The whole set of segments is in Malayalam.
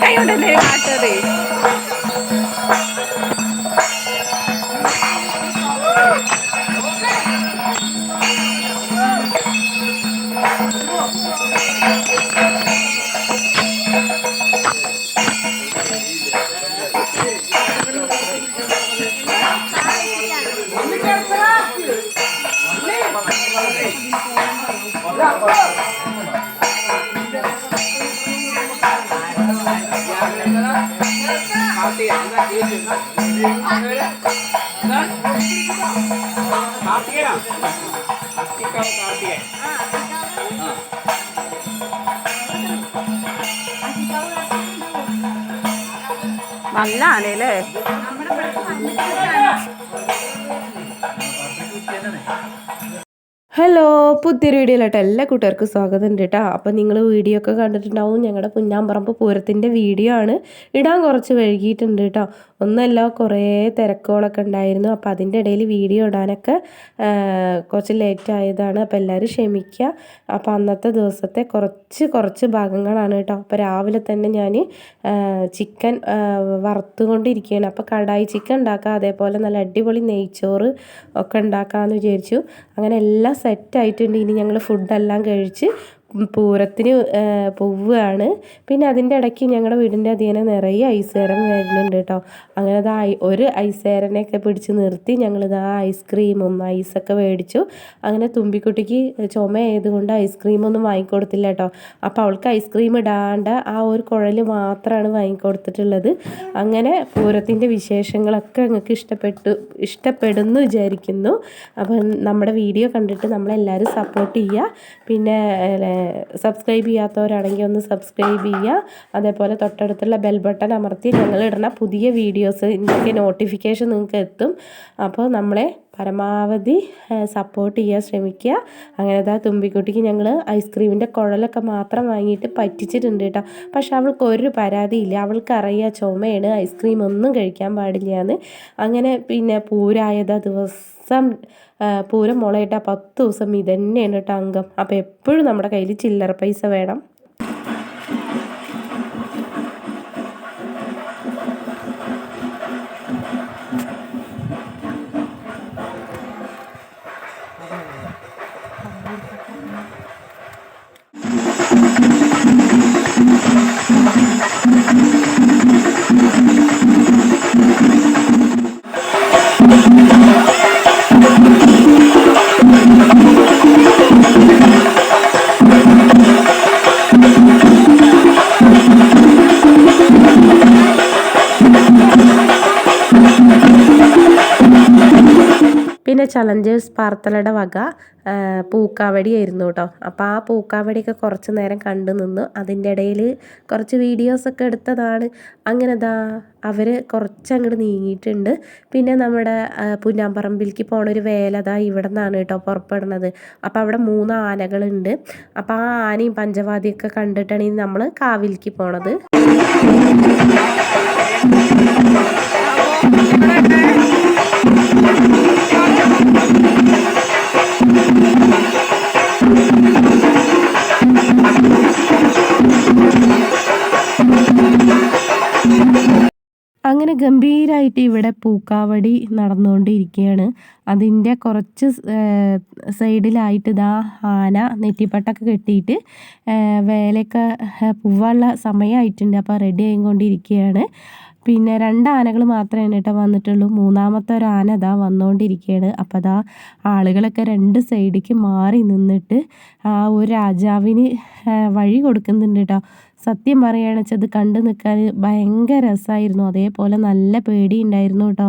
ആ തുമ്പി കൈ കൊണ്ടല്ലേ നമ്മുടെ നല്ല ആനയല്ലേ ഹലോ പുതിയൊരു വീഡിയോയിലോട്ട് എല്ലാ കൂട്ടുകാർക്കും സ്വാഗതം ഉണ്ട് കേട്ടോ അപ്പം നിങ്ങൾ വീഡിയോ ഒക്കെ കണ്ടിട്ടുണ്ടാവും. ഞങ്ങളുടെ പുന്നാമ്പറമ്പ് പൂരത്തിന്റെ വീഡിയോ ആണ് ഇടാൻ കുറച്ച് വൈകിയിട്ടുണ്ട് കേട്ടോ ഒന്നല്ല കുറേ തിരക്കുകളൊക്കെ ഉണ്ടായിരുന്നു. അപ്പോൾ അതിന്റെ ഇടയിൽ വീഡിയോ ഇടാനൊക്കെ കുറച്ച് ലേറ്റ് ആയതാണ്. അപ്പോൾ എല്ലാവരും ക്ഷമിക്കുക അപ്പോൾ അന്നത്തെ ദിവസത്തെ കുറച്ച് കുറച്ച് ഭാഗങ്ങളാണ് കേട്ടോ അപ്പോൾ രാവിലെ തന്നെ ഞാൻ ചിക്കൻ വറുത്തുകൊണ്ടിരിക്കുകയാണ് അപ്പോൾ കടായി ചിക്കൻ ഉണ്ടാക്കുക അതേപോലെ നല്ല അടിപൊളി നെയ്ച്ചോറ് ഒക്കെ ഉണ്ടാക്കാമെന്ന് വിചാരിച്ചു. അങ്ങനെ എല്ലാം സെറ്റായിട്ടുണ്ട്. ഇനി ഞങ്ങൾ ഫുഡെല്ലാം കഴിച്ച് പൂരത്തിന് പോവുകയാണ്. പിന്നെ അതിന്റെ ഇടയ്ക്ക് ഞങ്ങളുടെ വീടിന്റെ അധികം നിറയെ ഐസേരം വരുന്നുണ്ട് കേട്ടോ. അങ്ങനെ ആ ഒരു ഐസേരനെയൊക്കെ പിടിച്ച് നിർത്തി ഞങ്ങളിത് ആ ഐസ്ക്രീമും ഐസൊക്കെ മേടിച്ചു. അങ്ങനെ തുമ്പിക്കുട്ടിക്ക് ചുമ ആയതുകൊണ്ട് ഐസ്ക്രീമൊന്നും വാങ്ങിക്കൊടുത്തില്ല കേട്ടോ. അപ്പോൾ അവൾക്ക് ഐസ്ക്രീം ഇടാണ്ട് ആ ഒരു കുഴൽ മാത്രമാണ് വാങ്ങിക്കൊടുത്തിട്ടുള്ളത്. അങ്ങനെ പൂരത്തിന്റെ വിശേഷങ്ങളൊക്കെ നിങ്ങൾക്ക് ഇഷ്ടപ്പെട്ടു ഇഷ്ടപ്പെടുന്നു വിചാരിക്കുന്നു. അപ്പം നമ്മുടെ വീഡിയോ കണ്ടിട്ട് നമ്മളെല്ലാവരും സപ്പോർട്ട് ചെയ്യുക. പിന്നെ സബ്സ്ക്രൈബ് ചെയ്യാത്തവരാണെങ്കിൽ ഒന്ന് സബ്സ്ക്രൈബ് ചെയ്യുക. അതേപോലെ തൊട്ടടുത്തുള്ള ബെൽ ബട്ടൺ അമർത്തി ഞങ്ങൾ ഇടുന്ന പുതിയ വീഡിയോസിന്റെയൊക്കെ നോട്ടിഫിക്കേഷൻ നിങ്ങൾക്ക് എത്തും. അപ്പോൾ നമ്മളെ പരമാവധി സപ്പോർട്ട് ചെയ്യാൻ ശ്രമിക്കുക. അങ്ങനെ ഇതാ തുമ്പിക്കുട്ടിക്ക് ഞങ്ങൾ ഐസ്ക്രീമിന്റെ കുഴലൊക്കെ മാത്രം വാങ്ങിയിട്ട് പറ്റിച്ചിട്ടുണ്ട് കേട്ടോ. പക്ഷെ അവൾക്ക് ഒരു പരാതിയില്ല അവൾക്കറിയാം ചുമയാണ്. ഐസ്ക്രീം ഒന്നും കഴിക്കാൻ പാടില്ല എന്ന്. അങ്ങനെ പിന്നെ പൂരായതാ ദിവസം ആ, പൂരം മുളയിട്ട പത്ത് ദിവസം ഇതന്നെയാണ് കേട്ടോ അംഗം. അപ്പോൾ എപ്പോഴും നമ്മുടെ കയ്യിൽ ചില്ലറ പൈസ വേണം. ചലഞ്ചേഴ്സ് പാർത്തലയുടെ വക പൂക്കാവടി ആയിരുന്നു കേട്ടോ അപ്പോൾ ആ പൂക്കാവടിയൊക്കെ കുറച്ച് നേരം കണ്ടു നിന്നു. അതിന്റെ ഇടയിൽ കുറച്ച് വീഡിയോസൊക്കെ എടുത്തതാണ്. അങ്ങനെ ദാ അവർ കുറച്ച് അങ്ങോട്ട് നീങ്ങിയിട്ടുണ്ട്. പിന്നെ നമ്മുടെ പുന്നാമ്പറമ്പിലേക്ക് പോണ ഒരു വേല അതാ ഇവിടെ നിന്നാണ് കേട്ടോ പുറപ്പെടുന്നത്. അപ്പോൾ അവിടെ മൂന്ന് ആനകളുണ്ട്. അപ്പോൾ ആ ആനയും പഞ്ചവാദിയൊക്കെ കണ്ടിട്ടാണ് ഇനി നമ്മൾ കാവിലേക്ക് പോണത്. ഗംഭീരമായിട്ട് ഇവിടെ പൂക്കാവടി നടന്നുകൊണ്ടിരിക്കുകയാണ്. അതിന്റെ കുറച്ച് സൈഡിലായിട്ട് ഇതാ ആന നെറ്റിപ്പട്ടൊക്കെ കെട്ടിയിട്ട് വേലയൊക്കെ പൂവുള്ള സമയമായിട്ടുണ്ട് അപ്പോൾ റെഡി ആയിക്കൊണ്ടിരിക്കുകയാണ്. പിന്നെ രണ്ട് ആനകൾ മാത്രമേ എന്നിട്ട് വന്നിട്ടുള്ളൂ. മൂന്നാമത്തെ ഒരു ആന ഇതാ വന്നുകൊണ്ടിരിക്കുകയാണ്. അപ്പോൾ അതാ ആളുകളൊക്കെ രണ്ട് സൈഡിലേക്ക് മാറി നിന്നിട്ട് ആ ഒരു രാജാവിന് വഴി കൊടുക്കുന്നുണ്ട് കേട്ടോ. സത്യം പറയുകയാണെന്ന് വെച്ചാൽ അത് കണ്ടു നിൽക്കാൻ ഭയങ്കര രസമായിരുന്നു. അതേപോലെ നല്ല പേടി ഉണ്ടായിരുന്നു കേട്ടോ.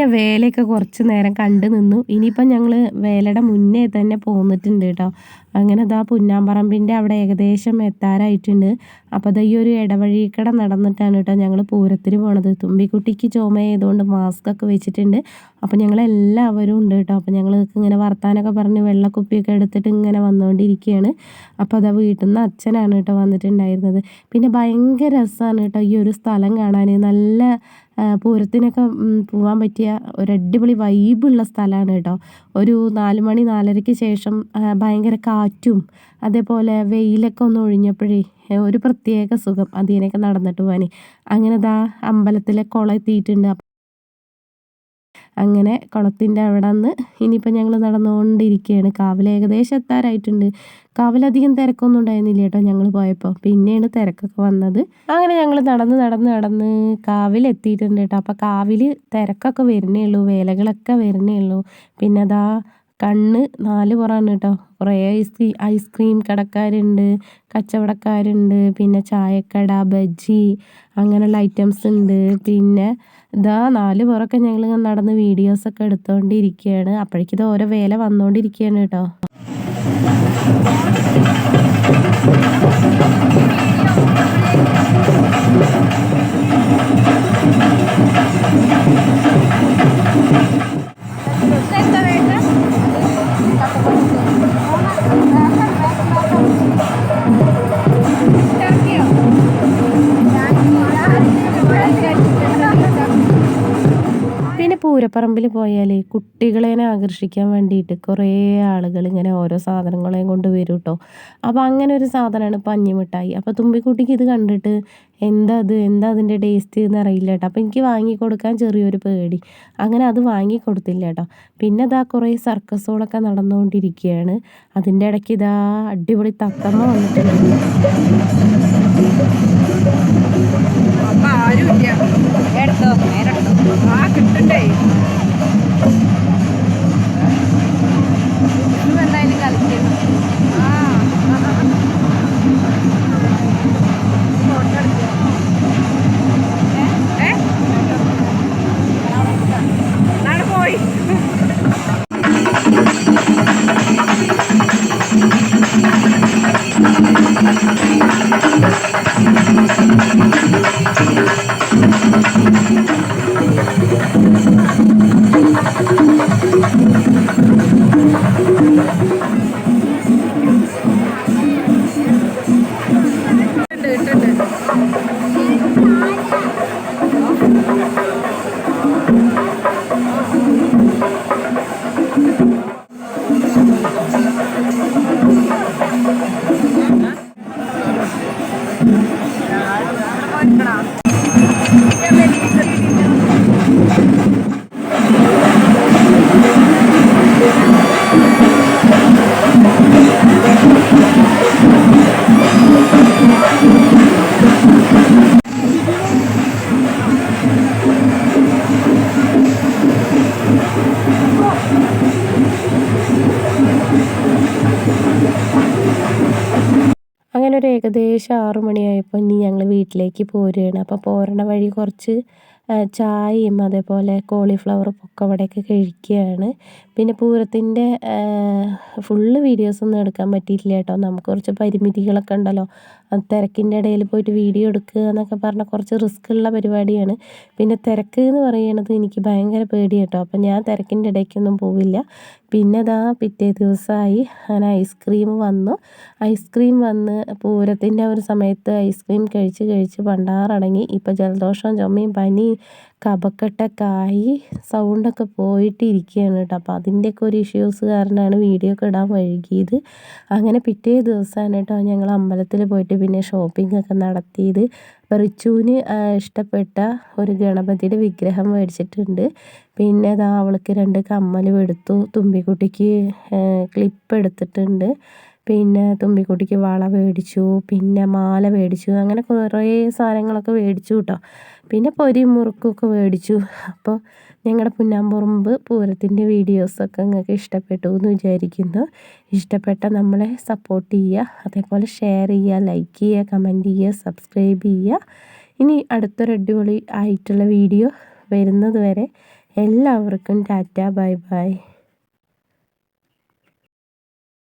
പിന്നെ വേലയൊക്കെ കുറച്ച് നേരം കണ്ടു നിന്നു. ഇനിയിപ്പം ഞങ്ങൾ വേലയുടെ മുന്നേ തന്നെ പോന്നിട്ടുണ്ട് കേട്ടോ അങ്ങനെ അതാ പുന്നാമ്പറമ്പിന്റെ അവിടെ ഏകദേശം എത്താറായിട്ടുണ്ട്. അപ്പോൾ അതാ ഈ ഒരു ഇടവഴിക്കട നടന്നിട്ടാണ് കേട്ടോ ഞങ്ങൾ പൂരത്തിന് പോണത്. തുമ്പിക്കുട്ടിക്ക് ചുമയായതുകൊണ്ട് മാസ്ക് ഒക്കെ വെച്ചിട്ടുണ്ട്. അപ്പോൾ ഞങ്ങളെല്ലാവരും ഉണ്ട് കേട്ടോ. അപ്പോൾ ഞങ്ങൾ ഇങ്ങനെ വർത്താനൊക്കെ പറഞ്ഞ് വെള്ളക്കുപ്പിയൊക്കെ എടുത്തിട്ട് ഇങ്ങനെ വന്നുകൊണ്ടിരിക്കുകയാണ്. അപ്പോൾ അതാ വീട്ടിൽ നിന്ന് അച്ഛനാണ് കേട്ടോ വന്നിട്ടുണ്ടായിരുന്നത്. പിന്നെ ഭയങ്കര രസമാണ് കേട്ടോ ഈ ഒരു സ്ഥലം കാണാൻ. നല്ല പൂരത്തിനൊക്കെ പോകാൻ പറ്റിയ ഒരു അടിപൊളി വൈബുള്ള സ്ഥലമാണ് കേട്ടോ. ഒരു നാല് മണി നാലരയ്ക്ക് ശേഷം ഭയങ്കര കാറ്റും അതേപോലെ വെയിലൊക്കെ ഒന്ന് ഒഴിഞ്ഞപ്പോഴേ ഒരു പ്രത്യേക സുഖം അതിനൊക്കെ നടന്നിട്ട് പോകാൻ അങ്ങനെ ദാ അമ്പലത്തിലെ കുളം എത്തിയിട്ടുണ്ട്. അങ്ങനെ കുളത്തിന്റെ അവിടെ നിന്ന് ഇനിയിപ്പോൾ ഞങ്ങൾ നടന്നുകൊണ്ടിരിക്കുകയാണ് കാവിൽ ഏകദേശം എത്താറായിട്ടുണ്ട്. കാവിലധികം തിരക്കൊന്നും ഉണ്ടായിരുന്നില്ല കേട്ടോ ഞങ്ങൾ പോയപ്പോൾ. പിന്നെയാണ് തിരക്കൊക്കെ വന്നത്. അങ്ങനെ ഞങ്ങൾ നടന്ന് നടന്ന് നടന്ന് കാവിൽ എത്തിയിട്ടുണ്ട് കേട്ടോ. അപ്പോൾ കാവിൽ തിരക്കൊക്കെ വരുന്നേ ഉള്ളൂ വേലകളൊക്കെ വരുന്നേ ഉള്ളൂ. പിന്നെ അതാ കണ്ണ് നാല് പുറമാണ് കേട്ടോ. കുറേ ഐസ്ക്രീം ഐസ്ക്രീം കടക്കാരുണ്ട് കച്ചവടക്കാരുണ്ട് പിന്നെ ചായക്കട ബജ്ജി അങ്ങനെയുള്ള ഐറ്റംസ് ഉണ്ട്. പിന്നെ ഇതാ നാല് പുറമൊക്കെ ഞങ്ങൾ നടന്ന് വീഡിയോസൊക്കെ എടുത്തുകൊണ്ടിരിക്കുകയാണ് അപ്പോഴേക്കും ഇത് ഓരോ വേല വന്നുകൊണ്ടിരിക്കുകയാണ് കേട്ടോ. പൂരപ്പറമ്പിൽ പോയാൽ കുട്ടികളേനെ ആകർഷിക്കാൻ വേണ്ടിയിട്ട് കുറേ ആളുകൾ ഇങ്ങനെ ഓരോ സാധനങ്ങളെയും കൊണ്ട് വരും കേട്ടോ അപ്പോൾ അങ്ങനെ ഒരു സാധനമാണ് പഞ്ഞിമിഠായി. അപ്പോൾ തുമ്പിക്കുട്ടിക്ക് ഇത് കണ്ടിട്ട് എന്താ അത്? എന്താ അതിന്റെ ടേസ്റ്റ് എന്ന് അറിയില്ല കേട്ടോ അപ്പോൾ എനിക്ക് വാങ്ങി കൊടുക്കാൻ ചെറിയൊരു പേടി. അങ്ങനെ അത് വാങ്ങി കൊടുത്തില്ല കേട്ടോ പിന്നെ ഇതാ കുറേ സർക്കസുകളൊക്കെ നടന്നുകൊണ്ടിരിക്കുകയാണ്. അതിന്റെ ഇടയ്ക്ക് ഇതാ അടിപൊളി തത്തമ്മ വന്നിട്ടുണ്ട്. ആരും ഇല്ല എടുത്തോ. ആ ഒരു ഏകദേശം ആറു മണിയായപ്പോൾ ഇനി ഞങ്ങൾ വീട്ടിലേക്ക് പോരുകയാണ്. അപ്പോൾ പോരണ വഴി കുറച്ച് ചായയും അതേപോലെ കോളിഫ്ലവർ പൊക്കവടയൊക്കെ കഴിക്കുകയാണ്. പിന്നെ പൂരത്തിന്റെ ഫുള്ള് വീഡിയോസൊന്നും എടുക്കാൻ പറ്റിയിട്ടില്ല കേട്ടോ. നമുക്ക് കുറച്ച് പരിമിതികളൊക്കെ ഉണ്ടല്ലോ. തിരക്കിന്റെ ഇടയിൽ പോയിട്ട് വീഡിയോ എടുക്കുക എന്നൊക്കെ പറഞ്ഞാൽ കുറച്ച് റിസ്ക് ഉള്ള പരിപാടിയാണ്. പിന്നെ തിരക്ക് എന്ന് പറയുന്നത് എനിക്ക് ഭയങ്കര പേടി കേട്ടോ. അപ്പം ഞാൻ തിരക്കിന്റെ ഇടയ്ക്കൊന്നും പോവില്ല. പിന്നെ അതാ പിറ്റേ ദിവസമായി അങ്ങനെ ഐസ്ക്രീം വന്നു. ഐസ്ക്രീം വന്ന് പൂരത്തിന്റെ ഒരു സമയത്ത് ഐസ്ക്രീം കഴിച്ച് കഴിച്ച് പണ്ടാറടങ്ങി ഇപ്പോൾ ജലദോഷം ചുമയും പനി കഫക്കെട്ടൊക്കെ ആയി സൗണ്ടൊക്കെ പോയിട്ട് ഇരിക്കുകയാണ് കേട്ടോ. അപ്പോൾ അതിന്റെയൊക്കെ ഒരു ഇഷ്യൂസ് കാരണമാണ് വീഡിയോ ഒക്കെ ഇടാൻ വൈകിയത്. അങ്ങനെ പിറ്റേ ദിവസമാണ് കേട്ടോ ഞങ്ങൾ അമ്പലത്തിൽ പോയിട്ട് പിന്നെ ഷോപ്പിംഗ് ഒക്കെ നടത്തിയത്. അപ്പോൾ റിച്ചുവിന് ഇഷ്ടപ്പെട്ട ഒരു ഗണപതിയുടെ വിഗ്രഹം മേടിച്ചിട്ടുണ്ട്. പിന്നെ അതാ അവൾക്ക് രണ്ട് കമ്മലും എടുത്തു. തുമ്പിക്കുട്ടിക്ക് ക്ലിപ്പ് എടുത്തിട്ടുണ്ട്. പിന്നെ തുമ്പിക്കുട്ടിക്ക് വള മേടിച്ചു പിന്നെ മാല മേടിച്ചു അങ്ങനെ കുറേ സാധനങ്ങളൊക്കെ മേടിച്ചു കേട്ടോ. പിന്നെ പൊരി മുറുക്കൊക്കെ മേടിച്ചു. അപ്പോൾ ഞങ്ങളുടെ പുന്നാമ്പുറമ്പ് പൂരത്തിന്റെ വീഡിയോസൊക്കെ നിങ്ങൾക്ക് ഇഷ്ടപ്പെട്ടു എന്ന് വിചാരിക്കുന്നു. ഇഷ്ടപ്പെട്ട നമ്മളെ സപ്പോർട്ട് ചെയ്യുക അതേപോലെ ഷെയർ ചെയ്യുക ലൈക്ക് ചെയ്യുക കമന്റ് ചെയ്യുക സബ്സ്ക്രൈബ് ചെയ്യുക. ഇനി അടുത്തൊരു അടിപൊളി ആയിട്ടുള്ള വീഡിയോ വരുന്നത് വരെ എല്ലാവർക്കും ടാറ്റ ബൈ ബൈ.